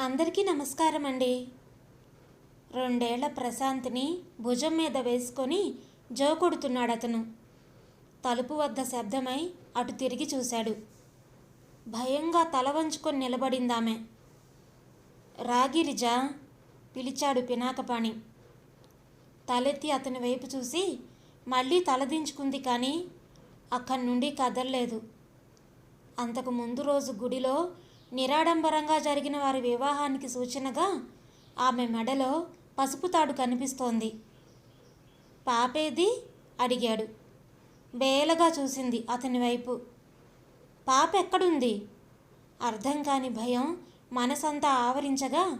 అందరికీ నమస్కారం అండి రెండేళ్ళ ప్రశాంత్ని భుజం మీద వేసుకొని జో కొడుతున్నాడు అతను తలుపు వద్ద శబ్దమై అటు తిరిగి చూశాడు. భయంగా తల వంచుకొని నిలబడిందామె. రాగిరిజా పిలిచాడు పినాకపాణి. తలెత్తి అతని వైపు చూసి మళ్ళీ తలదించుకుంది కానీ అక్కడి నుండి కదలలేదు. అంతకు ముందు రోజు గుడిలో నిరాడంబరంగా జరిగిన వారి వివాహానికి సూచనగా ఆమె మెడలో పసుపు తాడు కనిపిస్తోంది. పాపేది? అడిగాడు. బేలగా చూసింది అతని వైపు. పాప ఎక్కడుంది? అర్థం కాని భయం మనసంతా ఆవరించగా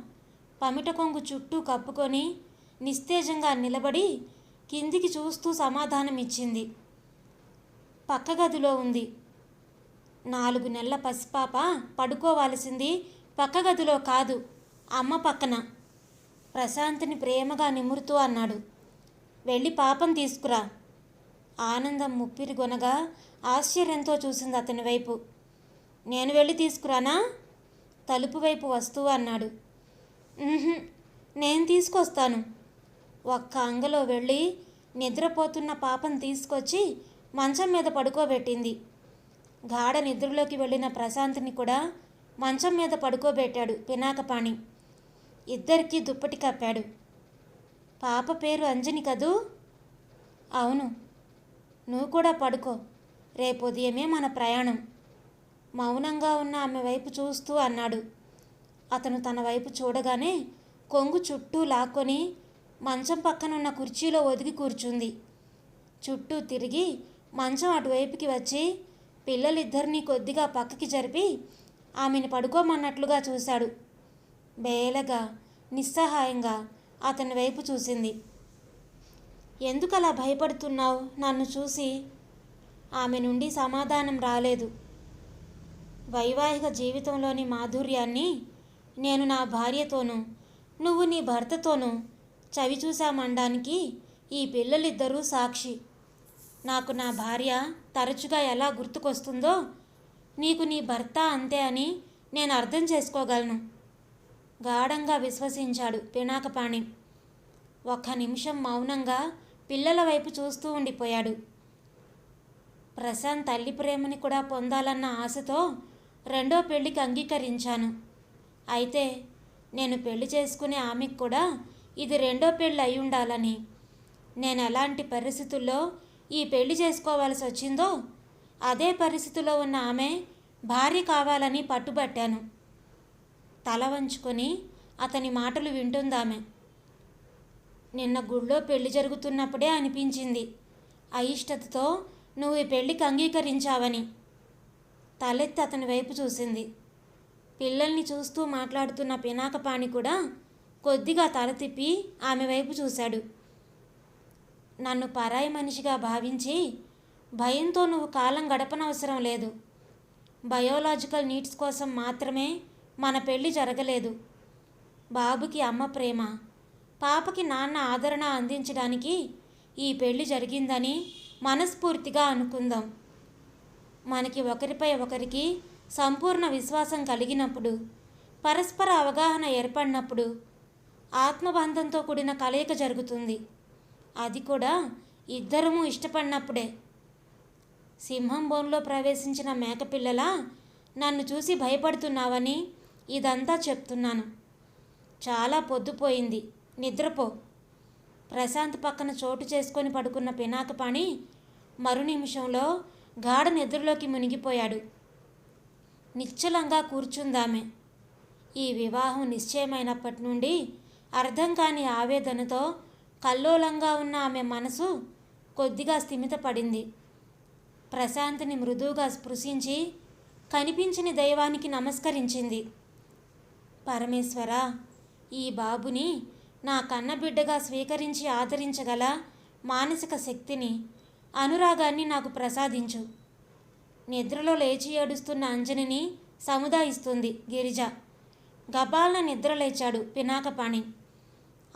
పమిట కొంగు చుట్టూ కప్పుకొని నిస్తేజంగా నిలబడి కిందికి చూస్తూ సమాధానమిచ్చింది. పక్క గదిలో ఉంది. నాలుగు నెలల పసిపాప పడుకోవాల్సింది పక్క గదిలో కాదు అమ్మ పక్కన. ప్రశాంత్ని ప్రేమగా నిమురుతూ అన్నాడు. వెళ్ళి పాపం తీసుకురా. ఆనందం ముప్పిరిగొనగా ఆశ్చర్యంతో చూసింది అతని వైపు. నేను వెళ్ళి తీసుకురానా? తలుపు వైపు వస్తూ అన్నాడు. నేను తీసుకొస్తాను. ఒక్క అంగలో వెళ్ళి నిద్రపోతున్న పాపం తీసుకొచ్చి మంచం మీద పడుకోబెట్టింది. గాఢ నిద్రలోకి వెళ్ళిన ప్రశాంత్ని కూడా మంచం మీద పడుకోబెట్టాడు పినాకపాణి. ఇద్దరికీ దుప్పటి కప్పాడు. పాప పేరు అంజని కదూ? అవును. నువ్వు కూడా పడుకో. రేపు ఉదయమే మన ప్రయాణం. మౌనంగా ఉన్న ఆమె వైపు చూస్తూ అన్నాడు. అతను తన వైపు చూడగానే కొంగు చుట్టూ లాక్కొని మంచం పక్కనున్న కుర్చీలో ఒదిగి కూర్చుంది. చుట్టూ తిరిగి మంచం అటువైపుకి వచ్చి పిల్లలిద్దరినీ కొద్దిగా పక్కకి జరిపి ఆమెను పడుకోమన్నట్లుగా చూశాడు. బేలగా నిస్సహాయంగా అతని వైపు చూసింది. ఎందుకలా భయపడుతున్నావు? నన్ను చూసి ఆమె నుండి సమాధానం రాలేదు. వైవాహిక జీవితంలోని మాధుర్యాన్ని నేను నా భార్యతోనూ నువ్వు నీ భర్తతోనూ చవి చూశామనడానికి ఈ పిల్లలిద్దరూ సాక్షి. నాకు నా భార్య తరచుగా ఎలా గుర్తుకొస్తుందో నీకు నీ భర్త అంతే అని నేను అర్థం చేసుకోగలను. గాఢంగా విశ్వసించాడు పినాకపాణి. ఒక్క నిమిషం మౌనంగా పిల్లల వైపు చూస్తూ ఉండిపోయాడు. ప్రశాంత్ తల్లి ప్రేమని కూడా పొందాలన్న ఆశతో రెండో పెళ్ళికి అంగీకరించాను. అయితే నేను పెళ్ళి చేసుకునే ఆమెకు కూడా ఇది రెండో పెళ్ళి అయి ఉండాలని. నేను ఎలాంటి పరిస్థితుల్లో ఈ పెళ్ళి చేసుకోవాల్సి వచ్చిందో? అదే పరిస్థితిలో ఉన్న ఆమె భార్య కావాలని పట్టుబట్టాను. తల వంచుకొని అతని మాటలు వింటుందామె. నిన్న గుళ్ళో పెళ్ళి జరుగుతున్నప్పుడే అనిపించింది. అయిష్టతతో నువ్వు ఈ పెళ్ళికి అంగీకరించావని. తలెత్తి అతని వైపు చూసింది. పిల్లల్ని చూస్తూ మాట్లాడుతున్న పినాకపాణి కూడా కొద్దిగా తల తిప్పి ఆమె వైపు చూశాడు. నన్ను పరాయి మనిషిగా భావించి భయంతో నువ్వు కాలం గడపనవసరం లేదు. బయోలాజికల్ నీడ్స్ కోసం మాత్రమే మన పెళ్ళి జరగలేదు. బాబుకి అమ్మ ప్రేమ పాపకి నాన్న ఆదరణ అందించడానికి ఈ పెళ్ళి జరిగిందని మనస్ఫూర్తిగా అనుకుందాం. మనకి ఒకరిపై ఒకరికి సంపూర్ణ విశ్వాసం కలిగినప్పుడు పరస్పర అవగాహన ఏర్పడినప్పుడు ఆత్మబంధంతో కూడిన కలయిక జరుగుతుంది. అది కూడా ఇద్దరము ఇష్టపడినప్పుడే. సింహం బోన్లో ప్రవేశించిన మేకపిల్లలా నన్ను చూసి భయపడుతున్నావని ఇదంతా చెప్తున్నాను. చాలా పొద్దుపోయింది. నిద్రపో. ప్రశాంత్ పక్కన చోటు చేసుకొని పడుకున్న పినాకపాణి మరు నిమిషంలో గాఢ నిద్రలోకి మునిగిపోయాడు. నిశ్చలంగా కూర్చుందామే. ఈ వివాహం నిశ్చయమైనప్పటి నుండి అర్థం కాని ఆవేదనతో కల్లోలంగా ఉన్న ఆమె మనసు కొద్దిగా స్థిమితపడింది. ప్రశాంత్ని మృదువుగా స్పృశించి కనిపించిన దైవానికి నమస్కరించింది. పరమేశ్వర ఈ బాబుని నా కన్నబిడ్డగా స్వీకరించి ఆదరించగల మానసిక శక్తిని అనురాగాన్ని నాకు ప్రసాదించు. నిద్రలో లేచి ఏడుస్తున్న అంజనిని సముదాయిస్తుంది గిరిజ. గబాలన నిద్ర లేచాడు పినాకపాణి.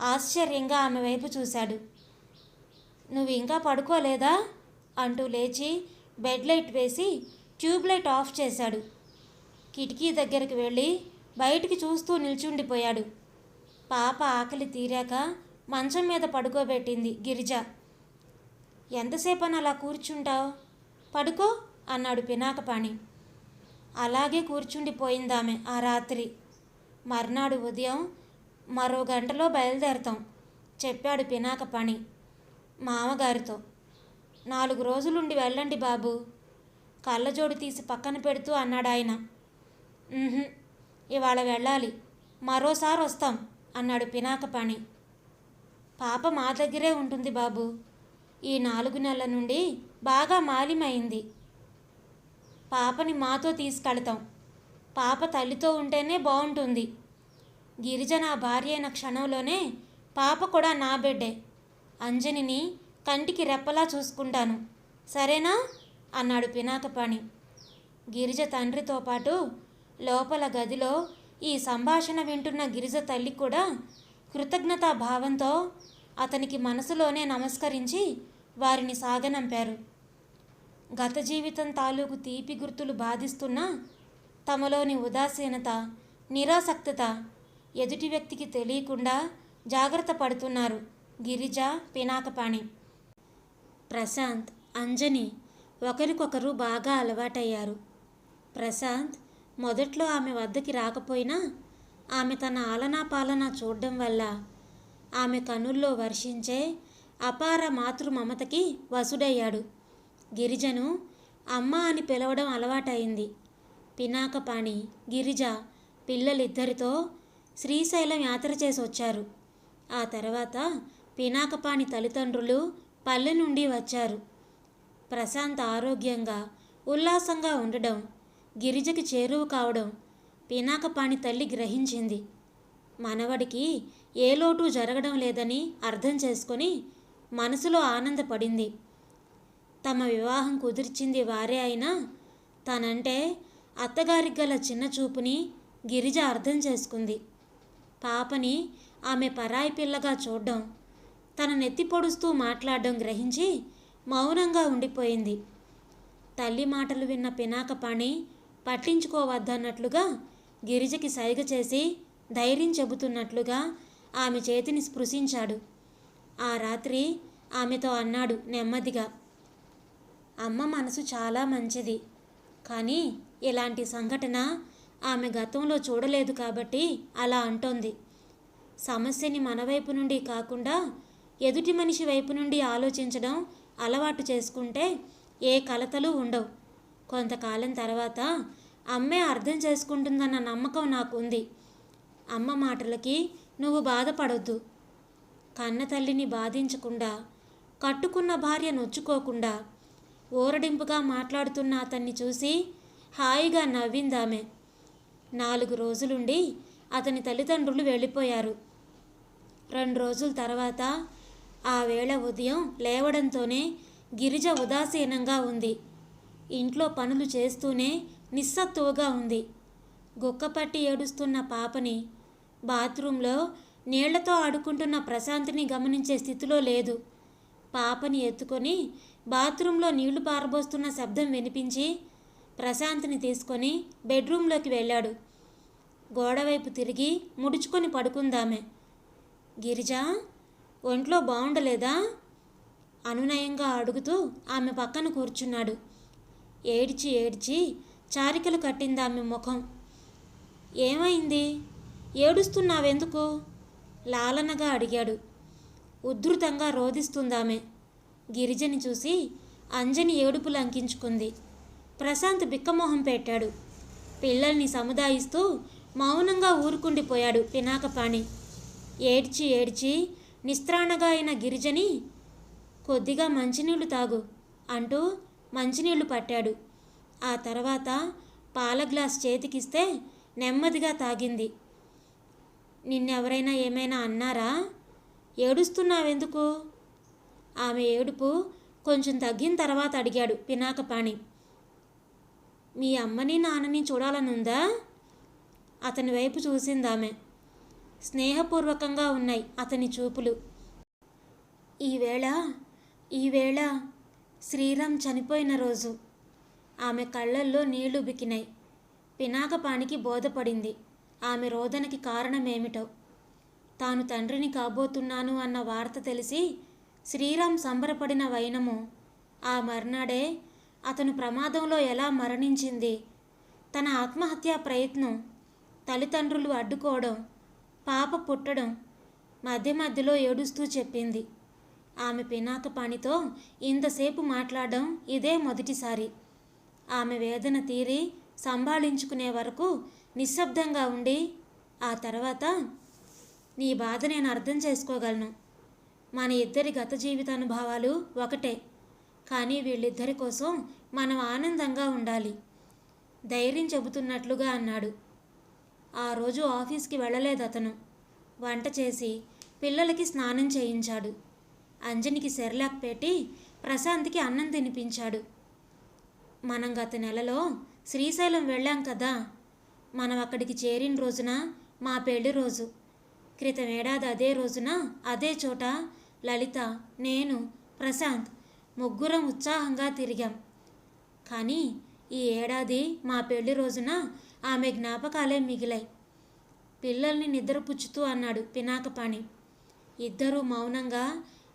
ఆశ్చర్యంగా ఆమె వైపు చూశాడు. నువ్వు ఇంకా పడుకోలేదా? అంటూ లేచి బెడ్ లైట్ వేసి ట్యూబ్ లైట్ ఆఫ్ చేశాడు. కిటికీ దగ్గరికి వెళ్ళి బయటికి చూస్తూ నిల్చుండిపోయాడు. పాప ఆకలి తీరాక మంచం మీద పడుకోబెట్టింది గిరిజ. ఎంతసేపని అలా కూర్చుంటావు? పడుకో అన్నాడు పినాకపాణి. అలాగే కూర్చుండిపోయిందామె ఆ రాత్రి. మర్నాడు ఉదయం మరో గంటలో బయలుదేరతాం చెప్పాడు పినాక పని మామగారితో. నాలుగు రోజులుండి వెళ్ళండి బాబు కళ్ళజోడు తీసి పక్కన పెడుతూ అన్నాడు ఆయన. ఇవాళ వెళ్ళాలి మరోసారి వస్తాం అన్నాడు పినాక పని. పాప మా దగ్గరే ఉంటుంది బాబు ఈ నాలుగు నెలల నుండి బాగా మాలిమైంది. పాపని మాతో తీసుకెళ్తాం పాప తల్లితో ఉంటేనే బాగుంటుంది గిరిజ నా భార్య అయిన క్షణంలోనే పాప కూడా నా బిడ్డే. అంజనిని కంటికి రెప్పలా చూసుకుంటాను. సరేనా? అన్నాడు పినాకపాణి. గిరిజ తండ్రితో పాటు లోపల గదిలో ఈ సంభాషణ వింటున్న గిరిజ తల్లి కూడా కృతజ్ఞతా భావంతో అతనికి మనసులోనే నమస్కరించి వారిని సాగనంపారు. గత జీవితం తాలూకు తీపి గుర్తులు బాధిస్తున్నా తమలోని ఉదాసీనత నిరాసక్తత ఎదుటి వ్యక్తికి తెలియకుండా జాగ్రత్త పడుతున్నారు. గిరిజ పినాకపాణి. ప్రశాంత్ అంజని ఒకరికొకరు బాగా అలవాటయ్యారు. ప్రశాంత్ మొదట్లో ఆమె వద్దకి రాకపోయినా ఆమె తన ఆలనా పాలన చూడడం వల్ల ఆమె కనుల్లో వర్షించే అపార మాతృ మమతకి వసుడయ్యాడు. గిరిజను అమ్మ అని పిలవడం అలవాటైంది పినాకపాణి గిరిజ పిల్లలిద్దరితో శ్రీశైలం యాత్ర చేసి వచ్చారు ఆ తర్వాత పినాకపాణి తల్లిదండ్రులు పల్లె నుండి వచ్చారు. ప్రశాంత్ ఆరోగ్యంగా ఉల్లాసంగా ఉండడం గిరిజకి చేరువు కావడం పినాకపాణి తల్లి గ్రహించింది. మనవడికి ఏ లోటు జరగడం లేదని అర్థం చేసుకొని మనసులో ఆనందపడింది. తమ వివాహం కుదిర్చింది వారే అయినా తనంటే అత్తగారికి గల చిన్న చూపుని గిరిజ అర్థం చేసుకుంది. పాపని ఆమె పరాయి పిల్లగా చూడడం తన నెత్తి పొడుస్తూ మాట్లాడడం గ్రహించి మౌనంగా ఉండిపోయింది. తల్లి మాటలు విన్న పినాకపాణి పట్టించుకోవద్దన్నట్లుగా గిరిజకి సైగ చేసి ధైర్యం చెబుతున్నట్లుగా ఆమె చేతిని స్పృశించాడు. ఆ రాత్రి ఆమెతో అన్నాడు నెమ్మదిగా అమ్మ మనసు చాలా మంచిది కానీ ఇలాంటి సంఘటన ఆమె గతంలో చూడలేదు కాబట్టి అలా అంటోంది. సమస్యని మన వైపు నుండి కాకుండా ఎదుటి మనిషి వైపు నుండి ఆలోచించడం అలవాటు చేసుకుంటే ఏ కలతలు ఉండవు. కొంతకాలం తర్వాత అమ్మే అర్థం చేసుకుంటుందన్న నమ్మకం నాకు ఉంది అమ్మ మాటలకి నువ్వు బాధపడొద్దు. కన్న తల్లిని బాధించకుండా కట్టుకున్న భార్య నొచ్చుకోకుండా ఊరడింపుగా మాట్లాడుతున్న అతన్ని చూసి హాయిగా నవ్విందామె. నాలుగు రోజులుండి అతని తల్లిదండ్రులు వెళ్ళిపోయారు. రెండు రోజుల తర్వాత ఆ వేళ ఉదయం లేవడంతోనే గిరిజ ఉదాసీనంగా ఉంది. ఇంట్లో పనులు చేస్తూనే నిస్సత్తువగా ఉంది. గుక్కపట్టి ఏడుస్తున్న పాపని బాత్రూంలో నీళ్ళతో ఆడుకుంటున్న ప్రశాంతిని గమనించే స్థితిలో లేదు. పాపని ఎత్తుకొని బాత్రూంలో నీళ్ళు పారబోస్తున్న శబ్దం వినిపించి ప్రశాంతిని తీసుకొని బెడ్రూంలోకి వెళ్ళాడు. గోడవైపు తిరిగి ముడుచుకొని పడుకుందామె. గిరిజ ఒంట్లో బాగుండలేదా అనునయంగా అడుగుతూ ఆమె పక్కన కూర్చున్నాడు. ఏడ్చి ఏడ్చి చారికలు కట్టింది ఆమె ముఖం. ఏమైంది? ఏడుస్తున్నావెందుకు? లాలనగా అడిగాడు. ఉద్ధృతంగా రోధిస్తుందామె. గిరిజని చూసి అంజని ఏడుపు లంకించుకుంది ప్రశాంత్ బిక్కమోహం పెట్టాడు. పిల్లల్ని సముదాయిస్తూ మౌనంగా ఊరుకుండిపోయాడు పినాకపాణి. ఏడ్చి ఏడ్చి నిస్త్రాణగా అయిన గిరిజని కొద్దిగా మంచినీళ్ళు తాగు అంటూ మంచినీళ్ళు పట్టాడు. ఆ తర్వాత పాల గ్లాస్ చేతికిస్తే నెమ్మదిగా తాగింది. నిన్నెవరైనా ఏమైనా అన్నారా? ఏడుస్తున్నావెందుకు? ఆమె ఏడుపు కొంచెం తగ్గిన తర్వాత అడిగాడు పినాకపాణి. మీ అమ్మని నాన్నని చూడాలనుందా? అతని వైపు చూసిందామె. స్నేహపూర్వకంగా ఉన్నాయి అతని చూపులు. ఈవేళ ఈవేళ శ్రీరామ్ చనిపోయిన రోజు. ఆమె కళ్ళల్లో నీళ్ళు బికినాయి. పినాకపానికి బోధపడింది. ఆమె రోదనకి కారణమేమిటో. తాను తండ్రిని కాబోతున్నాను అన్న వార్త తెలిసి శ్రీరామ్ సంబరపడిన వైనము ఆ మర్నాడే అతను ప్రమాదంలో ఎలా మరణించింది? తన ఆత్మహత్యా ప్రయత్నం తల్లిదండ్రులు అడ్డుకోవడం పాప పుట్టడం మధ్య మధ్యలో ఏడుస్తూ చెప్పింది. ఆమె పినాక పనితో ఇంతసేపు మాట్లాడడం ఇదే మొదటిసారి. ఆమె వేదన తీరి సంభాళించుకునే వరకు నిశ్శబ్దంగా ఉండి ఆ తర్వాత నీ బాధ నేను అర్థం చేసుకోగలను. మన ఇద్దరి గత జీవిత అనుభవాలు ఒకటే. కానీ వీళ్ళిద్దరి కోసం మనం ఆనందంగా ఉండాలి. ధైర్యం చెబుతున్నట్లుగా అన్నాడు. ఆ రోజు ఆఫీస్కి వెళ్ళలేదు అతను. వంట చేసి పిల్లలకి స్నానం చేయించాడు. అంజనికి సెర్లాక్ పెట్టి ప్రశాంత్కి అన్నం తినిపించాడు. మనం గత నెలలో శ్రీశైలం వెళ్ళాం కదా. మనం అక్కడికి చేరిన రోజున మా పెళ్ళి రోజు. క్రితం ఏడాది అదే రోజున అదే చోట లలిత నేను ప్రశాంత్ ముగ్గురం ఉత్సాహంగా తిరిగాం. కానీ ఈ ఏడాది మా పెళ్ళి రోజున ఆమె జ్ఞాపకాలే మిగిలాయి. పిల్లల్ని నిద్రపుచ్చుతూ అన్నాడు పినాకపాణి. ఇద్దరూ మౌనంగా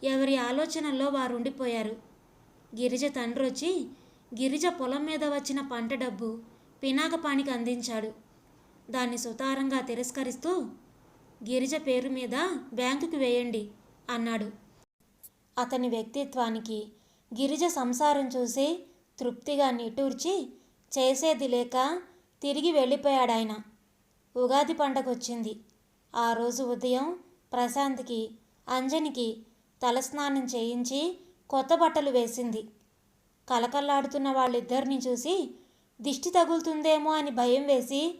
ఎవరి ఆలోచనల్లో వారు ఉండిపోయారు గిరిజ తండ్రి వచ్చి గిరిజ పొలం మీద వచ్చిన పంట డబ్బు పినాకపాణికి అందించాడు. దాన్ని సుతారంగా తిరస్కరిస్తూ గిరిజ పేరు మీద బ్యాంకుకి వేయండి అన్నాడు. అతని వ్యక్తిత్వానికి గిరిజ సంసారం చూసి తృప్తిగా నిటూర్చి చేసేది లేక తిరిగి వెళ్ళిపోయాడాయన. ఉగాది పండగ వచ్చింది ఆ రోజు ఉదయం ప్రశాంత్కి అంజనికి తలస్నానం చేయించి కొత్త బట్టలు వేసింది. కలకల్లాడుతున్న వాళ్ళిద్దరిని చూసి దిష్టి తగులుతుందేమో అని భయం వేసి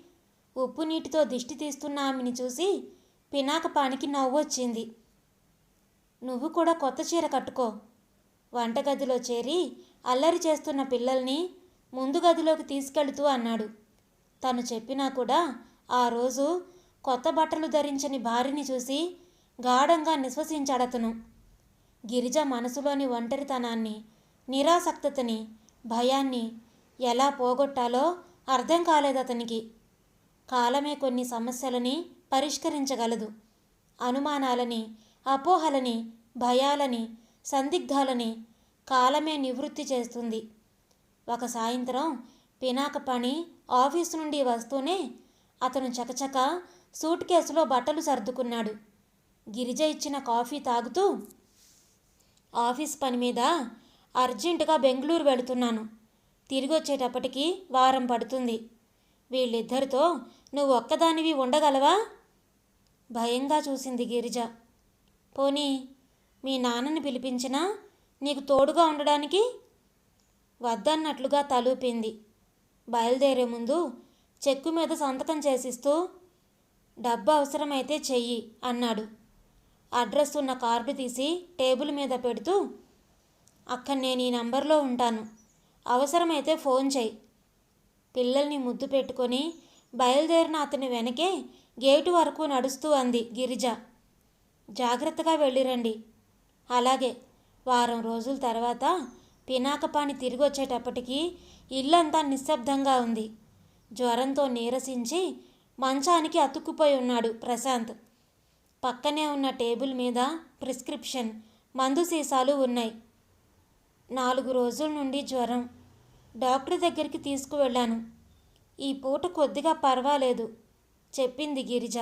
ఉప్పు నీటితో దిష్టి తీస్తున్న ఆమెని చూసి పినాకపానికి నవ్వొచ్చింది. నువ్వు కూడా కొత్త చీర కట్టుకో. వంటగదిలో చేరి అల్లరి చేస్తున్న పిల్లల్ని ముందు గదిలోకి తీసుకెళుతూ అన్నాడు. తను చెప్పినా కూడా ఆ రోజు కొత్త బట్టలు ధరించని భార్యని చూసి గాఢంగా నిశ్వసించాడతను. గిరిజ మనసులోని ఒంటరితనాన్ని నిరాసక్తతని భయాన్ని ఎలా పోగొట్టాలో అర్థం కాలేదు అతనికి కాలమే కొన్ని సమస్యలని పరిష్కరించగలదు. అనుమానాలని అపోహలని భయాలని సందిగ్ధాలని కాలమే నివృత్తి చేస్తుంది. ఒక సాయంత్రం పినాక పని ఆఫీసు నుండి వస్తూనే అతను చకచక సూట్ కేసులో బట్టలు సర్దుకున్నాడు. గిరిజ ఇచ్చిన కాఫీ తాగుతూ ఆఫీస్ పని మీద అర్జెంటుగా బెంగళూరు వెళుతున్నాను. తిరిగి వచ్చేటప్పటికి వారం పడుతుంది. వీళ్ళిద్దరితో నువ్వు ఒక్కదానివి ఉండగలవా? భయంగా చూసింది గిరిజ. పోనీ మీ నాన్నని పిలిపించినా నీకు తోడుగా ఉండడానికి? వద్దన్నట్లుగా తలూపింది. బయలుదేరే ముందు చెక్కు మీద సంతకం చేసిస్తూ డబ్బు అవసరమైతే చెయ్యి అన్నాడు. అడ్రస్ ఉన్న కార్డు తీసి టేబుల్ మీద పెడుతూ అక్కడ నేను ఈ నంబర్లో ఉంటాను. అవసరమైతే ఫోన్ చేయి పిల్లల్ని ముద్దు పెట్టుకొని బయలుదేరిన అతని వెనకే గేటు వరకు నడుస్తూ అంది గిరిజ. జాగ్రత్తగా వెళ్ళిరండి. అలాగే వారం రోజుల తర్వాత పినాకపాణి తిరిగి వచ్చేటప్పటికి ఇల్లంతా నిశ్శబ్దంగా ఉంది. జ్వరంతో నీరసించి మంచానికి అతుక్కుపోయి ఉన్నాడు ప్రశాంత్. పక్కనే ఉన్న టేబుల్ మీద ప్రిస్క్రిప్షన్ మందు సీసాలు ఉన్నాయి. నాలుగు రోజుల నుండి జ్వరం. డాక్టర్ దగ్గరికి తీసుకువెళ్ళాను. ఈ పూట కొద్దిగా పర్వాలేదు చెప్పింది గిరిజ.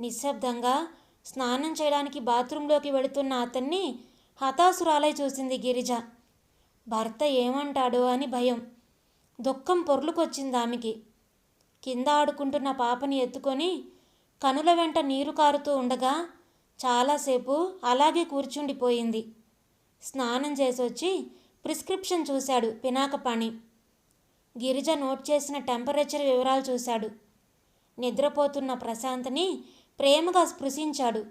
నిశ్శబ్దంగా స్నానం చేయడానికి బాత్రూంలోకి వెళుతున్న అతన్ని హతాసురాలై చూసింది గిరిజ. భర్త ఏమంటాడో అని భయం. దుఃఖం పొర్లుకొచ్చింది ఆమెకి. కింద ఆడుకుంటున్న పాపని ఎత్తుకొని కనుల వెంట నీరు కారుతూ ఉండగా చాలాసేపు అలాగే కూర్చుండిపోయింది. స్నానం చేసొచ్చి ప్రిస్క్రిప్షన్ చూశాడు పినాకపాణి. గిరిజ నోట్ చేసిన టెంపరేచర్ వివరాలు చూశాడు. నిద్రపోతున్న ప్రశాంత్ని ప్రేమగా స్పృశించాడు.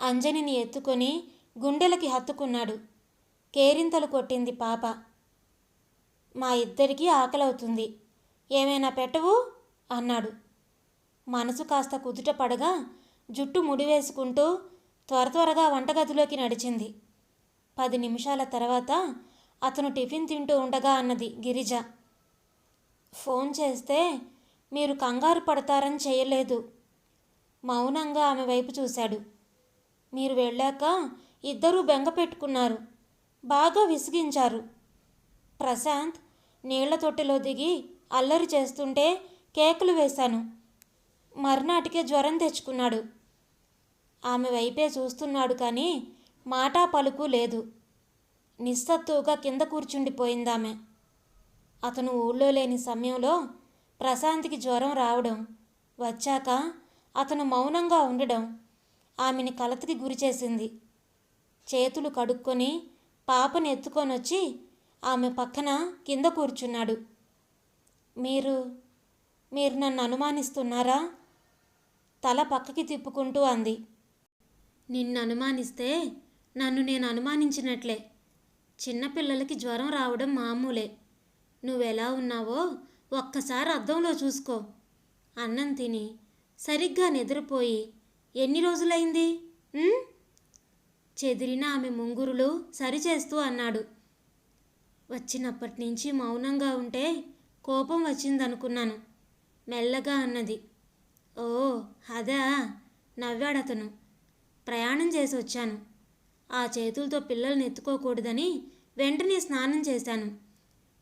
అంజనిని ఎత్తుకొని గుండెలకి హత్తుకున్నాడు. కేరింతలు కొట్టింది పాప. మా ఇద్దరికీ ఆకలవుతుంది. ఏమైనా పెట్టవు? అన్నాడు. మనసు కాస్త కుదుట పడగా జుట్టు ముడివేసుకుంటూ త్వర త్వరగా వంటగదిలోకి నడిచింది. పది నిమిషాల తర్వాత అతను టిఫిన్ తింటూ ఉండగా అన్నది గిరిజ. ఫోన్ చేస్తే మీరు కంగారు పడతారని చేయలేదు. మౌనంగా ఆమె వైపు చూశాడు. మీరు వెళ్ళాక ఇద్దరూ బెంగ పెట్టుకున్నారు. బాగా విసిగించారు. ప్రశాంత్ నీళ్ళ తొట్టెలో దిగి అల్లరి చేస్తుంటే కేకులు వేశాను. మర్నాటికే జ్వరం తెచ్చుకున్నాడు. ఆమె వైపే చూస్తున్నాడు కానీ మాటా పలుకు లేదు. నిస్సత్తుగా కింద కూర్చుండిపోయిందామె. అతను ఊళ్ళో లేని సమయంలో ప్రశాంత్కి జ్వరం రావడం వచ్చాక అతను మౌనంగా ఉండడం ఆమెని కలతకి గురిచేసింది. చేతులు కడుక్కొని పాపని ఎత్తుకొని వచ్చి ఆమె పక్కన కింద కూర్చున్నాడు. మీరు మీరు నన్ను అనుమానిస్తున్నారా? తల పక్కకి తిప్పుకుంటూ అంది. నిన్ను అనుమానిస్తే నన్ను నేను అనుమానించినట్లే. చిన్నపిల్లలకి జ్వరం రావడం మామూలే. నువ్వెలా ఉన్నావో ఒక్కసారి అద్దంలో చూసుకో. అన్నం తిని సరిగ్గా నిద్రపోయి ఎన్ని రోజులైంది? చెదిరిన ఆమె ముంగురులు సరిచేస్తూ అన్నాడు. వచ్చినప్పటి నుంచి మౌనంగా ఉంటే కోపం వచ్చిందనుకున్నాను మెల్లగా అన్నది. ఓ అదా నవ్వాడతను. ప్రయాణం చేసి వచ్చాను ఆ చేతులతో పిల్లల్ని ఎత్తుకోకూడదని వెంటనే స్నానం చేశాను.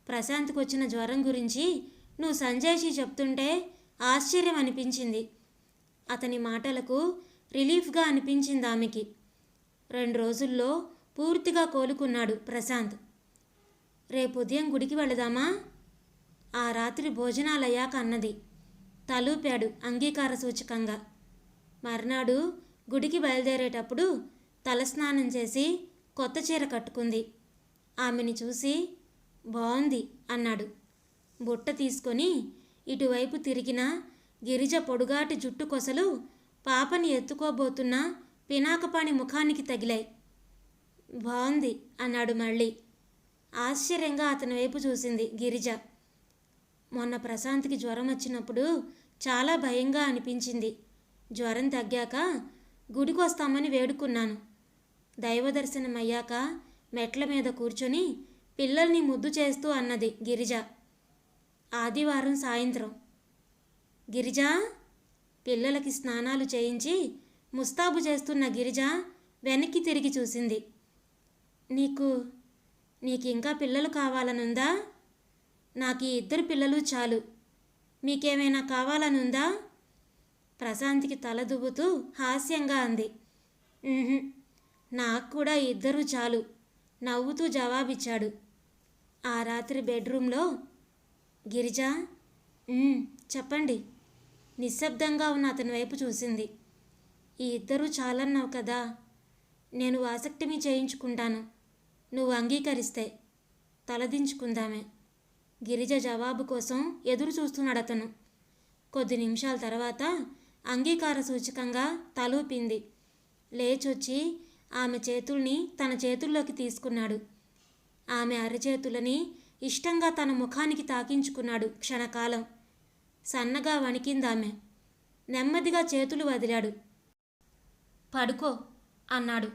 ప్రశాంత్కి వచ్చిన జ్వరం గురించి నువ్వు సంజయ్షి చెప్తుంటే ఆశ్చర్యం అనిపించింది అతని మాటలకు రిలీఫ్గా అనిపించింది ఆమెకి రెండు రోజుల్లో పూర్తిగా కోలుకున్నాడు ప్రశాంత్. రేపు ఉదయం గుడికి వెళదామా? ఆ రాత్రి భోజనాలయ్యాక అన్నది. తలూపాడు అంగీకార సూచకంగా. మర్నాడు గుడికి బయలుదేరేటప్పుడు తలస్నానం చేసి కొత్త చీర కట్టుకుంది. ఆమెని చూసి బాగుంది అన్నాడు. బుట్ట తీసుకొని ఇటువైపు తిరిగిన గిరిజ పొడుగాటి జుట్టు కొసలు పాపని ఎత్తుకోబోతున్న పినాకపాణి ముఖానికి తగిలాయి. బాగుంది అన్నాడు మళ్ళీ. ఆశ్చర్యంగా అతని వైపు చూసింది గిరిజ. మొన్న ప్రశాంత్కి జ్వరం వచ్చినప్పుడు చాలా భయంగా అనిపించింది. జ్వరం తగ్గాక గుడికి వస్తామని వేడుకున్నాను. దైవ దర్శనం అయ్యాక మెట్ల మీద కూర్చొని పిల్లల్ని ముద్దు చేస్తూ అన్నది గిరిజ. ఆదివారం సాయంత్రం. గిరిజ పిల్లలకి స్నానాలు చేయించి ముస్తాబు చేస్తున్న గిరిజ వెనక్కి తిరిగి చూసింది. నీకు నీకు ఇంకా పిల్లలు కావాలనుందా? నాకు ఈ ఇద్దరు పిల్లలు చాలు. మీకేమైనా కావాలనుందా? ప్రశాంత్కి తలదువ్వుతూ హాస్యంగా అంది. నాకు కూడా ఇద్దరు చాలు నవ్వుతూ జవాబిచ్చాడు. ఆ రాత్రి బెడ్రూమ్లో గిరిజ చెప్పండి. నిశ్శబ్దంగా ఉన్న అతని వైపు చూసింది. ఈ ఇద్దరూ చాలన్నావు కదా. నేను వాసక్టమీ చేయించుకుంటాను. నువ్వు అంగీకరిస్తే తలదించుకుందామే. గిరిజ జవాబు కోసం ఎదురు చూస్తున్నాడు అతను కొద్ది నిమిషాల తర్వాత అంగీకార సూచకంగా తలూపింది. లేచొచ్చి ఆమె చేతుల్ని తన చేతుల్లోకి తీసుకున్నాడు. ఆమె అరచేతులని ఇష్టంగా తన ముఖానికి తాకించుకున్నాడు క్షణకాలం. సన్నగా వణికిందామె. నెమ్మదిగా చేతులు వదిలాడు. పడుకో అన్నాడు.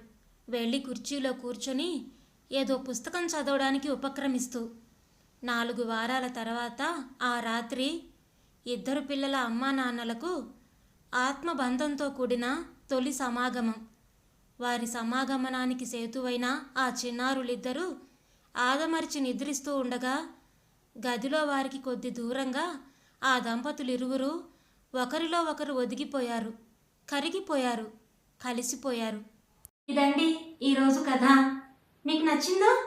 వెళ్ళి కుర్చీలో కూర్చొని ఏదో పుస్తకం చదవడానికి ఉపక్రమిస్తూ. నాలుగు వారాల తర్వాత ఆ రాత్రి ఇద్దరు పిల్లల అమ్మా నాన్నలకు ఆత్మబంధంతో కూడిన తొలి సమాగమం. వారి సమాగమనానికి సేతువైన ఆ చిన్నారులిద్దరూ ఆదమర్చి నిద్రిస్తూ ఉండగా గదిలో వారికి కొద్ది దూరంగా ఆ దంపతులు ఇరువురు ఒకరిలో ఒకరు ఒదిగిపోయారు కరిగిపోయారు. కలిసిపోయారు. ఇదండి ఈరోజు కథ. మీకు నచ్చిందా?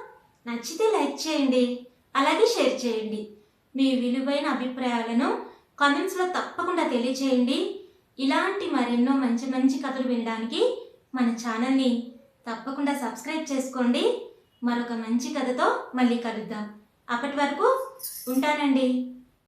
నచ్చితే లైక్ చేయండి. అలాగే షేర్ చేయండి. మీ విలువైన అభిప్రాయాలను కామెంట్స్లో తప్పకుండా తెలియచేయండి. ఇలాంటి మరెన్నో మంచి మంచి కథలు వినడానికి మన ఛానల్ని తప్పకుండా సబ్స్క్రైబ్ చేసుకోండి. మరొక మంచి కథతో మళ్ళీ కలుద్దాం. అప్పటి వరకు ఉంటానండి.